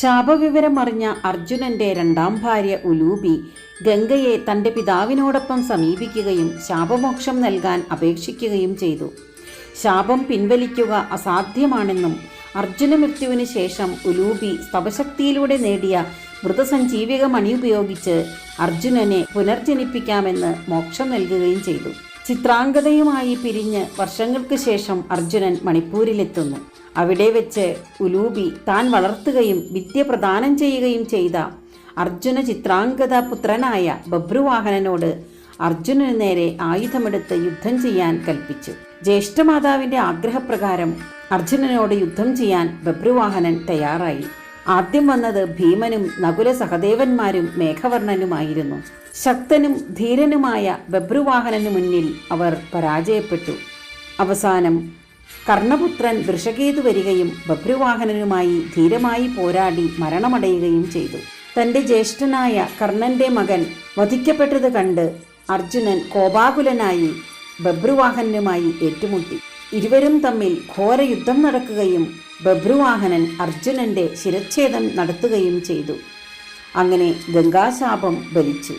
ശാപവിവരം അറിഞ്ഞ അർജുനന്റെ രണ്ടാം ഭാര്യ ഉലൂബി ഗംഗയെ തന്റെ പിതാവിനോടൊപ്പം സമീപിക്കുകയും ശാപമോക്ഷം നൽകാൻ അപേക്ഷിക്കുകയും ചെയ്തു. ശാപം പിൻവലിക്കുക അസാധ്യമാണെന്നും അർജുന മൃത്യുവിന് ശേഷം ഉലൂബി സ്തവശക്തിയിലൂടെ നേടിയ മൃതസഞ്ജീവിക മണി ഉപയോഗിച്ച് അർജുനനെ പുനർജനിപ്പിക്കാമെന്ന് മോക്ഷം നൽകുകയും ചെയ്തു. ചിത്രാംഗതയുമായി പിരിഞ്ഞ് വർഷങ്ങൾക്ക് ശേഷം അർജുനൻ മണിപ്പൂരിലെത്തുന്നു. അവിടെ വെച്ച് ഉലൂബി താൻ വളർത്തുകയും വിദ്യ പ്രദാനം ചെയ്യുകയും ചെയ്ത അർജുന ചിത്രാംഗത പുത്രനായ ബഭ്രുവാഹനനോട് അർജുനന് നേരെ ആയുധമെടുത്ത് യുദ്ധം ചെയ്യാൻ കൽപ്പിച്ചു. ജ്യേഷ്ഠമാതാവിന്റെ ആഗ്രഹപ്രകാരം അർജുനനോട് യുദ്ധം ചെയ്യാൻ ബഭ്രുവാഹനൻ തയ്യാറായി. ആദ്യം വന്നത് ഭീമനും നകുല സഹദേവന്മാരും മേഘവർണനുമായിരുന്നു ശക്തനും ധീരനുമായ ബഭ്രുവാഹനന് മുന്നിൽ അവർ പരാജയപ്പെട്ടു. അവസാനം കർണപുത്രൻ വൃഷകേതു വരികയും ബഭ്രുവാഹനനുമായി ധീരമായി പോരാടി മരണമടയുകയും ചെയ്തു. തന്റെ ജ്യേഷ്ഠനായ കർണന്റെ മകൻ വധിക്കപ്പെട്ടത് കണ്ട് അർജുനൻ കോപാകുലനായി ബഭ്രുവാഹനനുമായി ഏറ്റുമുട്ടി. ഇരുവരും തമ്മിൽ ഘോരയുദ്ധം നടക്കുകയും ബഭ്രുവാഹനൻ അർജുനന്റെ ശിരച്ഛേദം നടത്തുകയും ചെയ്തു. അങ്ങനെ ഗംഗാശാപം ബലിച്ചു.